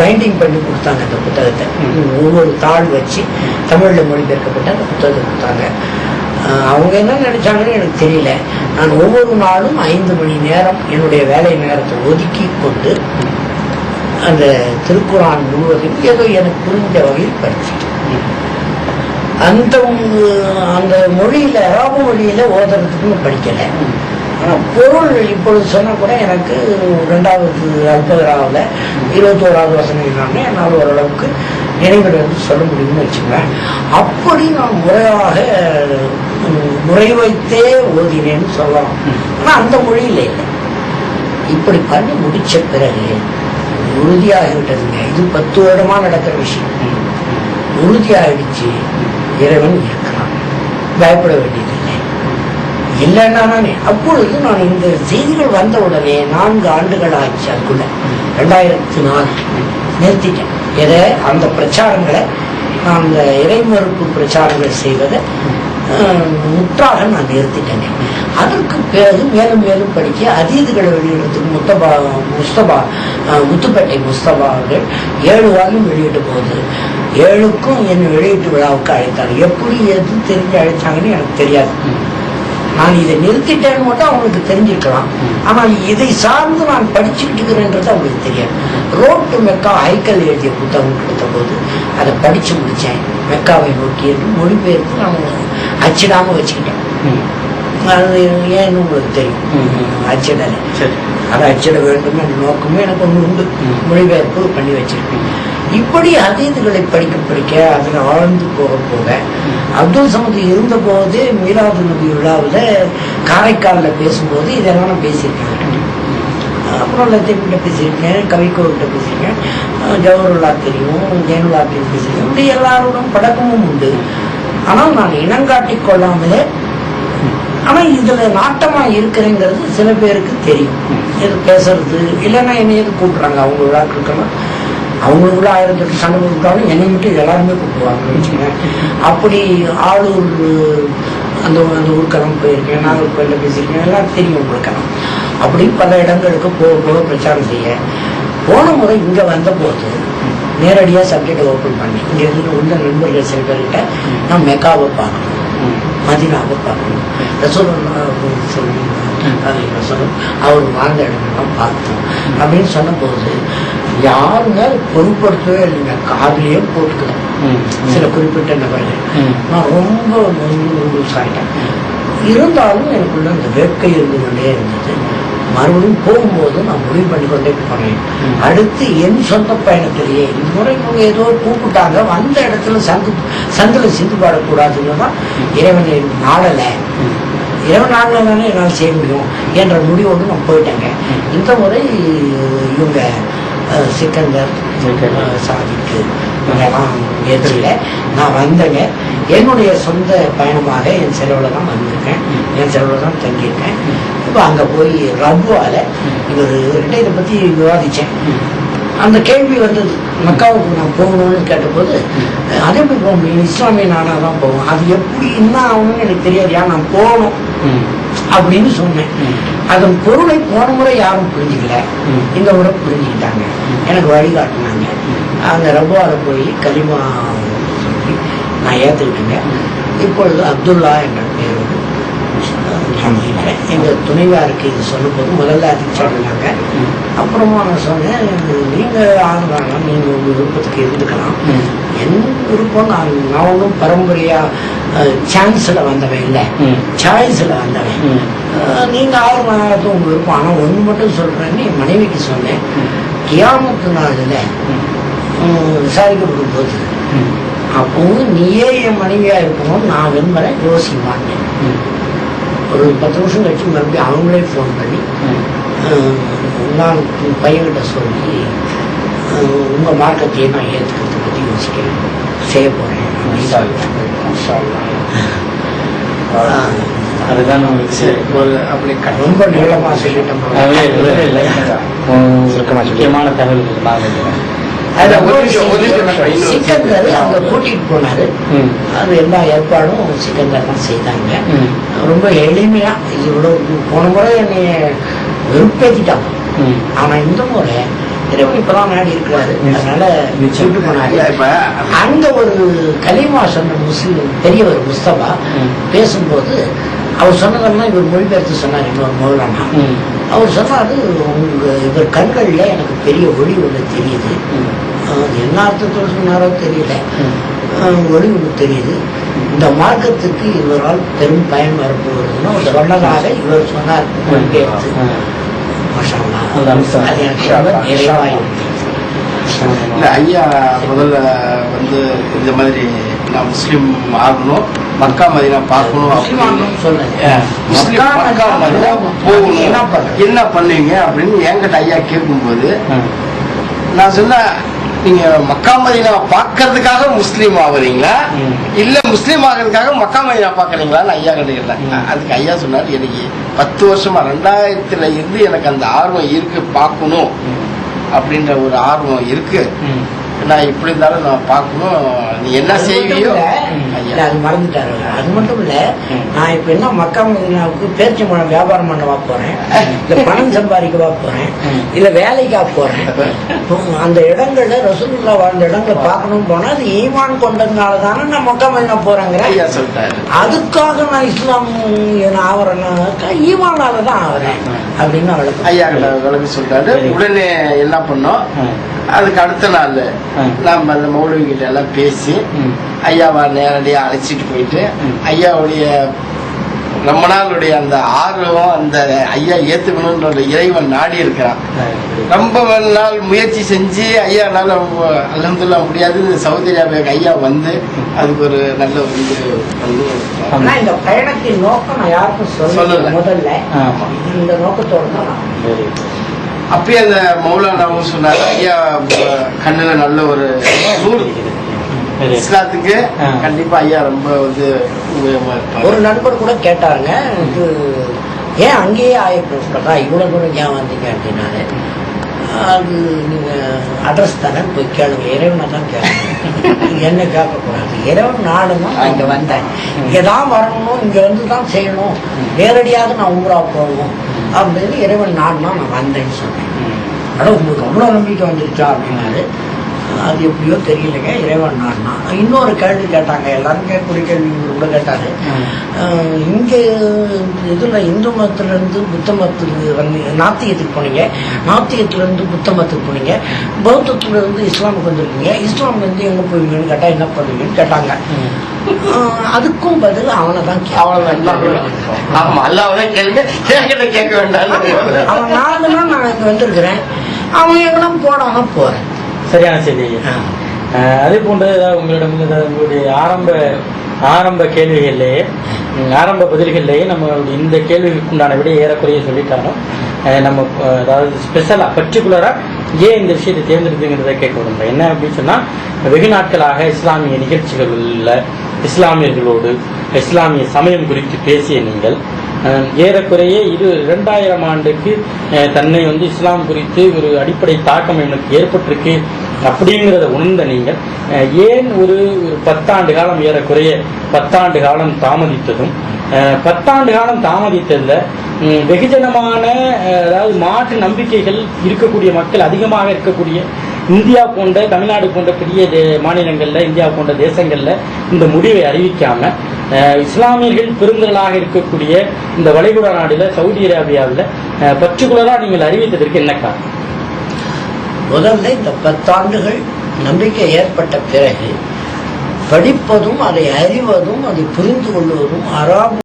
Binding பண்ணி கொடுத்தாங்க அந்த புத்தகத்தை. ஒவ்வொரு தாள் வச்சு தமிழில் மொழிபெயர்க்கப்பட்ட அந்த புத்தகத்தை கொடுத்தாங்க. அவங்க என்ன நினைச்சாங்கன்னு எனக்கு தெரியல. நான் ஒவ்வொரு நாளும் ஐந்து மணி நேரம் என்னுடைய வேலை நேரத்தை ஒதுக்கி கொண்டு அந்த திருக்குறான் முழுவதையும் ஏதோ எனக்கு புரிஞ்ச வகையில் படிச்சுட்டேன். அந்த அந்த மொழியில அரபு மொழியில ஓதுறதுக்குன்னு படிக்கலை. பொருள் இப்பொழுது சொன்னா கூட எனக்கு ரெண்டாவது அல்பகராவில் இருபத்தோராவது வசனம் இல்லாமல் என்னால் ஓரளவுக்கு நினைவில் வந்து சொல்ல முடியும்னு வச்சுக்கோங்க அப்படி நான் முறையாக முறை வைத்தே ஓதினேன்னு சொல்லலாம். ஆனா அந்த மொழியில இல்லை. இப்படி பண்ணி முடிச்ச பிறகு உறுதியாகிவிட்டதுங்க. இது பத்து வருடமா நடக்கிற விஷயம். உறுதியாயிடுச்சு. இறைவன் இருக்கிறான். பயப்பட வேண்டியதில்லை. இல்லைன்னா அப்பொழுது நான் இந்த செய்திகள் வந்த உடனே நான்கு ஆண்டுகள் ஆச்சு அதுக்குள்ள. ரெண்டாயிரத்தி நாலு. நிறுத்திட்டேன். எதை? அந்த பிரச்சாரங்களை. நான் அந்த இறைமறுப்பு பிரச்சாரங்கள் செய்வதை முற்றாக நான் நிறுத்திட்டேன். அதற்கு பிறகு மேலும் மேலும் படிக்க அதீதுகளை வெளியிடுறதுக்கு முத்தபா முஸ்தபா முத்துப்பேட்டை முஸ்தபா அவர்கள் ஏழு வாரம் வெளியிட்டு போகுது ஏழுக்கும் என் வெளியீட்டு விழாவுக்கு அழைத்தார். எப்படி எது தெரிஞ்சு அழைச்சாங்கன்னு எனக்கு தெரியாது. நான் இதை நிறுத்திட்டேன்னு மட்டும் அவங்களுக்கு தெரிஞ்சிருக்கலாம். ஆனால் இதை சார்ந்து நான் படிச்சுக்கிட்டு இருக்கிறேன்றது அவங்களுக்கு தெரியாது. ரோட் டு மெக்கா ஹைக்கல் எழுதிய புத்தகம் கிடைத்த போது அதை படிச்சு முடிச்சேன். மெக்காவை நோக்கி என்று மொழிபெயர்த்து நான் அச்சிடாம வச்சுக்கிட்டேன். அது ஏன்னு உங்களுக்கு தெரியும்? அச்சிடலை. அதை அச்சிட வேண்டும் என்ற நோக்கமும் எனக்கு ஒன்று உண்டு. மொழிபெயர்ப்பு பண்ணி வச்சிருக்கேன். இப்படி அதீதுகளை படிக்க படிக்க அதில் ஆழ்ந்து போக போக அப்துல் சமது இருந்தபோது மீலாது நபி விழாவில் காரைக்காலில் பேசும்போது இதெல்லாம் நான் பேசியிருக்கேன். அப்புறம் லத்தீப்கிட்ட பேசியிருக்கேன் கவிக்கோர்கிட்ட பேசியிருக்கேன் ஜவஹர்லா தெரியும் ஜெயனுலா பேசியிருக்கேன் இப்படி எல்லாரோடும் பழக்கமும் உண்டு. ஆனால் நான் இனங்காட்டிக் கொள்ளாமலே ஆனா இதுல நாட்டமா இருக்கிறேங்கிறது சில பேருக்கு தெரியும். எது பேசுறது? இல்லைன்னா என்னை எது கூப்பிடுறாங்க? அவங்க விழாக்களுக்கெல்லாம் அவங்களுக்குள்ள ஆயிரத்தி எட்டு சண்டை கூப்பிட்டாலும் என்னை மட்டும் எல்லாருமே கூப்பிடுவாங்க வச்சுக்கோங்க அப்படி ஆளூர் அந்த அந்த ஊருக்கெல்லாம் போயிருக்கேன் நாகர்கோயிலில் பேசியிருக்கேன் எல்லாம் தெரியும் உங்களுக்கெல்லாம் அப்படி பல இடங்களுக்கு போக போக பிரச்சாரம் செய்ய. போன முறை இங்க வந்தபோது நேரடியாக சப்ஜெக்டை ஓப்பன் பண்ணி இங்கே இருந்து உள்ள நண்பர்கள் சில பேர்கிட்ட நான் மெக்காவை பார்க்கணும். மதினாவை பார்க்கணும் ரசூல் அவர் வாழ்ந்த இடங்கள்லாம் பார்த்தோம். அப்படின்னு சொன்னபோது யாருங்க பொருட்படுத்தவே இல்லைங்க. காதுலயே போட்டுக்கலாம் சில குறிப்பிட்ட நபர்கள். நான் ரொம்ப ஆயிட்டேன் இருந்தாலும் எனக்குள்ள அந்த வேட்கை இருந்து கொண்டே இருந்தது. மறுபடியும் போகும்போது நான் முடிவு பண்ணி கொண்டே போனேன். அடுத்து என் சொந்த பயணத்திலேயே இந்த முறை இவங்க ஏதோ கூப்பிட்டாங்க வந்த இடத்துல சந்து சந்தில சிந்து பாடக்கூடாதுன்னு தான் இறைவனை நாடலை இறைவன் நாளில் தானே என்னால் செய்ய முடியும் என்ற முடிவோடு நான் போயிட்டேங்க. இந்த முறை இவங்க சிக்கந்தர் சாதிக்கு இவங்கெல்லாம் முயற்சியில் நான் வந்தேங்க. என்னுடைய சொந்த பயணமாக என் செலவில் தான் வந்திருக்கேன். என் செலவில் தான் தங்கியிருக்கேன். இப்போ அங்கே போய் ரகுவால் இவர் இவர்கிட்ட இதை பற்றி விவாதித்தேன் அந்த கேள்வி வந்தது. மக்காவுக்கு நான் போகணும்னு கேட்டபோது அதே மாதிரி போக முடியும் இஸ்லாமிய நாடாக தான் போவோம் அது எப்படி என்ன ஆகணும்னு எனக்கு தெரியாது. ஏன் நான் போகணும்? அப்படின்னு சொன்னேன். அதன் பொருளை போன முறை யாரும் புரிஞ்சுக்கல. இந்த முறை புரிஞ்சுக்கிட்டாங்க. எனக்கு வழிகாட்டினாங்க அந்த ரப்பால போய் கலிமா சொல்லி நான் ஏற்றுக்கிட்டேங்க இப்பொழுது அப்துல்லா என்ற பேரோடு நான் இருக்கிறேன். எங்க துணைவியாருக்கு இது சொல்லும்போது முதல்ல அதுக்கு சொன்னாங்க. அப்புறமா நான் சொன்னேன் நீங்க ஆளுநராக நீங்க உங்க விருப்பத்துக்கு இருந்துக்கலாம். என் விருப்பம் நான் நான் ஒன்றும் பரம்பரையா சான்ஸில் வந்தவன் இல்லை. சாய்ஸில் வந்தவன் ம். அஹ், நீங்க ஆளுநராக உங்க விருப்பம் ஆனால் ஒன்று மட்டும் சொல்றேன்னு என் மனைவிக்கு சொன்னேன் கியாமத்து நாளில் விசாரிக்கப்படும் போது அப்பவும் நீயே என் மனைவியா இருக்கணும்னு நான் விரும்புகிறேன் மாட்டேன் ஒரு பத்து நிமிஷம் கழிச்சு மறுபடியும் அவங்களே ஃபோன் பண்ணி நான் பையன்கிட்ட சொல்லி அஹ், உங்க மார்க்கத்தையே நான் ஏற்றுக்கிறத பற்றி யோசிக்கிறேன். செய்ய. அஹ், அதுதான் ஒரு அப்படி ரொம்ப நீளமா சொல்லிட்டேன் முக்கியமான தகவல்கள் நான் இன்னொரு சிக்கந்தர் அங்க கூட்டிட்டு போனாரு. அது எல்லா ஏற்பாடும் சிக்கந்தர் தான் செய்தாங்க. ரொம்ப எளிமையா இவ்வளவு போன முறை என்னைய வெறுப்பேத்திட்டாங்க ம். ஆனா இந்த முறை இறைவன் இப்பதான் நாடி இருக்கிறாரு அதனால சொல்லிட்டு போனாரு அந்த ஒரு கலிமா சொன்ன முஸ்லீம் பெரியவர் முஸ்தபா. பேசும்போது அவர் சொன்னதெல்லாம் இவர் மொழிபெயர்த்து சொன்னார் இன்னொரு மௌலானா. அவர் சொன்னாரு உங்க இவர் கண்கள்ல எனக்கு பெரிய ஒளி ஒன்று தெரியுது. அது என்ன அர்த்தத்தோடு சொன்னாரோ தெரியல. ஒளி ஒன்று தெரியுது. இந்த மார்க்கத்துக்கு இவரால் பெரும் பயன் வரப்போகுதுன்னு அவர் சொன்னதாக இவர் சொன்னார். இல்ல ஐயா முதல்ல வந்து இந்த மாதிரி நான் முஸ்லீம் ஆகணும் மக்கா மதினா பார்க்கணும் மக்கா மதினா போகணும் என்ன பண்ணுவீங்க அப்படின்னு என்கிட்ட ஐயா கேட்கும்போது. நான் சொன்னேன் நீங்க மக்கா மதினா பார்க்கறதுக்காக முஸ்லீம் ஆகுறீங்களா. இல்ல முஸ்லீம் ஆகிறதுக்காக மக்கா மதினா பார்க்கறீங்களான்னு ஐயா கிட்ட ம். அதுக்கு ஐயா சொன்னார் எனக்கு பத்து வருஷமா ரெண்டாயிரத்துல இருந்து எனக்கு அந்த ஆர்வம் இருக்கு பார்க்கணும். அப்படின்ற ஒரு ஆர்வம் இருக்கு. நான் இப்படி இருந்தாலும் நான் பார்க்கணும் நீ என்ன செய்வியோ அது மறந்துட்டாரு. அது மட்டும் இல்ல. நான் இப்ப என்ன மக்கா மதினாவுக்கு பேர்ச்சி மழை வியாபாரம் பண்ணவா போறேன் இல்ல பணம் சம்பாதிக்கவா போறேன் ம். இல்ல வேலைக்கா போறேன் இப்போ அந்த இடங்கள்ல ரசூலுல்லா வாழ்ந்த இடங்களை பார்க்கணும் போனா அது ஈமான் கொண்டதுனால தானே நான் மக்கா மதினா சொல்லிட்டாரு அதுக்காக நான் இஸ்லாம் ஆவறேன்னா ஈமானால தான் ஆவறேன் அப்படின்னு அவளுக்கு ஐயா சொல்லிட்டாரு சரி. உடனே என்ன பண்ணோம். அதுக்கு அடுத்த நாள் ம். நம்ம அந்த மௌலவி கிட்ட எல்லாம் பேசி. ஐயாவை நேரடியா அழைச்சிட்டு போயிட்டு. ஐயாவுடைய ரொம்ப நாளுடைய அந்த ஆர்வம் அந்த ஐயா ஏத்துக்கணும்ன்ற ஒரு இறைவன் நாடி இருக்கிறான் ரொம்ப நாள் முயற்சி செஞ்சு ஐயானால அலமதுல்லா முடியாது இந்த சவுதி அரேபியாவுக்கு ஐயா வந்து அதுக்கு ஒரு நல்ல ஒரு இது ஆனா இந்த பயணத்தின் நோக்கம் யாருக்கும் சொல்லல. முதல்ல. இந்த நோக்கத்தோட தான். அப்பயே அந்த மௌலானாவும் சொன்னாரு ஐயா கண்ணுல நல்ல ஒரு நூறு சரி. இஸ்லாத்துக்கு. கண்டிப்பா ஐயா ரொம்ப வந்து ஒரு நண்பர் கூட கேட்டாருங்க இது ஏன் அங்கேயே ஆயிப்பா இவ்வளவு தூரம் ஏன் வந்தீங்க அப்படின்னாரு அது நீங்கள் அட்ரஸ் தானே? போய் கேளுங்க. இறைவனை தான் கேளுங்க. என்ன கேட்கக்கூடாது? இறைவன் நாடுதான் நான் இங்கே வந்தேன். இங்கே தான் வரணும் இங்கே வந்து தான் செய்யணும். நேரடியாக நான் ஊரா போகணும் அப்படின்னு இறைவன் நாடுனா நான் வந்தேன்னு சொன்னேன். ஆனால் உங்களுக்கு அவ்வளோ நம்பிக்கை வந்துருச்சா? அப்படின்னாரு. அது எப்படியோ தெரியலைங்க இறைவன் நான்னா இன்னொரு கேள்வி கேட்டாங்க எல்லாரும் கேட்கக்கூடிய கேள்வி கூட கேட்டாரு. இங்க இதுல இந்து மதத்துல இருந்து புத்த மதத்துக்கு வந்து நாத்தியத்துக்கு போனீங்க? நாத்தியத்துல இருந்து புத்த மதத்துக்கு போனீங்க? பௌத்தத்துல இருந்து இஸ்லாமுக்கு வந்திருக்கீங்க? இஸ்லாம் வந்து எங்க போவீங்கன்னு கேட்டா என்ன பண்ணுவீங்கன்னு கேட்டாங்க. அதுக்கும் பதில் அவனை தான் அவ்வளவுதான் அல்லாவதான் கேளுங்க. கேட்க வேண்டாம் அவன் நாலு நாள் நான் இங்க வந்திருக்கிறேன். அவன் எங்கெல்லாம் போடாம போறேன். சரியான செய்தி. அதே போன்று ஏதாவது உங்களிடம் ஏதாவது உங்களுடைய ஆரம்ப ஆரம்ப கேள்விகள்லேயே ஆரம்ப பதில்கள்லேயே நம்ம இந்த கேள்விக்கு உண்டான விட ஏறக்குறைய சொல்லிட்டாலும் நம்ம அதாவது ஸ்பெஷலாக பர்டிகுலராக ஏன் இந்த விஷயத்தை தேர்ந்தெடுத்துங்கிறத கேட்க விரும்புகிறேன் என்ன அப்படின்னு சொன்னால் வெகு நாட்களாக இஸ்லாமிய நிகழ்ச்சிகளில் இஸ்லாமியர்களோடு இஸ்லாமிய சமயம் குறித்து பேசிய நீங்கள் ஏறக்குறைய இரு இரண்டாயிரம் ஆண்டுக்கு தன்னை வந்து இஸ்லாம் குறித்து ஒரு அடிப்படை தாக்கம் எனக்கு ஏற்பட்டிருக்கு அப்படிங்கிறத உணர்ந்த நீங்கள் ஏன் ஒரு ஒரு பத்தாண்டு காலம் ஏறக்குறைய பத்தாண்டு காலம் தாமதித்ததும் பத்தாண்டு காலம் தாமதித்ததில் வெகுஜனமான அதாவது மாற்று நம்பிக்கைகள் இருக்கக்கூடிய மக்கள் அதிகமாக இருக்கக்கூடிய இந்தியா போன்ற தமிழ்நாடு போன்ற பெரிய மாநிலங்களில் இந்தியா போன்ற தேசங்களில் இந்த முடிவை அறிவிக்காமல் இஸ்லாமியர்கள் பெருந்திரளாக இருக்கக்கூடிய இந்த வளைகுடா நாடுல சவுதி அரேபியாவில் பர்டிகுலராக நீங்கள் அறிவித்ததற்கு என்ன காரணம்? முதல்ல இந்த பத்தாண்டுகள் நம்பிக்கை ஏற்பட்ட பிறகு படிப்பதும் அதை அறிவதும் அதை புரிந்து கொள்வதும் அறாம